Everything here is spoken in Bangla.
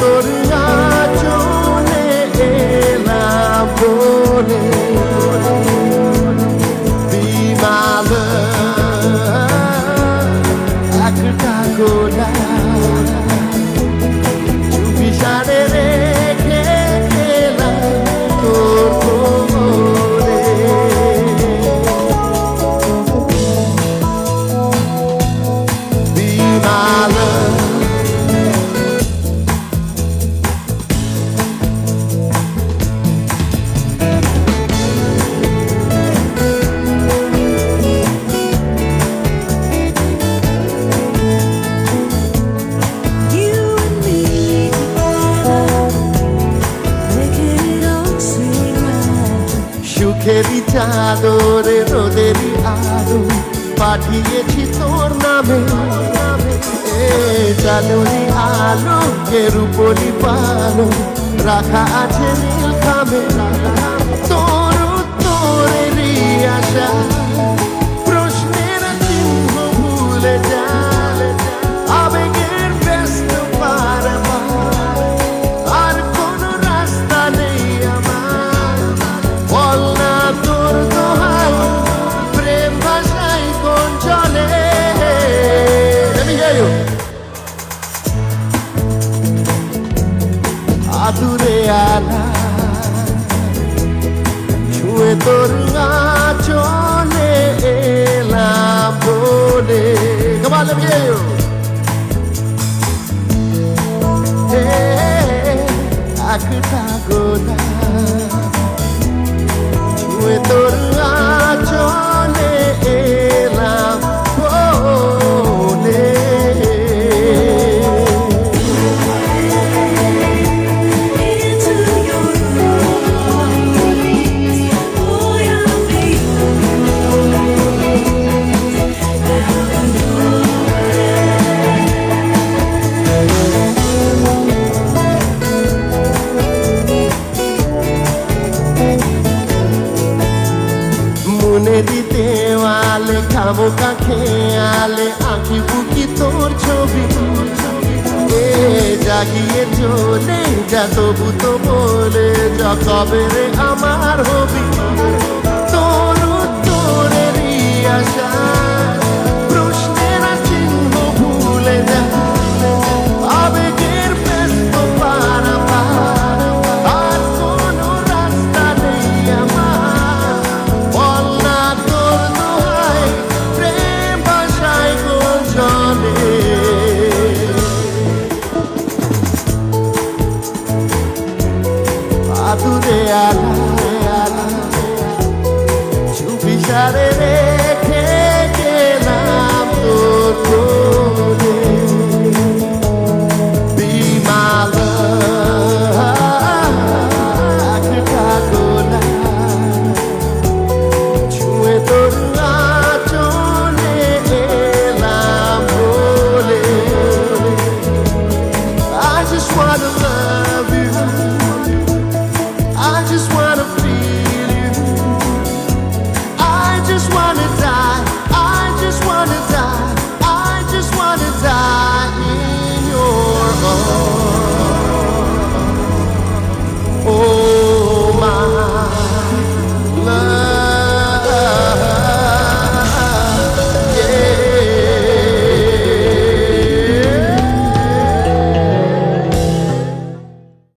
তোর চলে এলাম বলে। বিমাল একটা গোলা। চুপি সারে সুখেরই চাদরে রোদেরই আলো পাঠিয়েছি তোর নামে। এ চাদরি আলো এর উপরই পালো, রাখা আছে নীল খামে। তোর Come on, let me hear you. একটা গোলা ছুঁয়ে তোর মনে দিতে আলে, খাব কাখে আলে আঁকি বুকি তোর ছবি। জাগিয়ে চলে যা তবু তো বলে যা কবে রে আমার হবি। তোর উত্তরেরই আলা চুপি সারে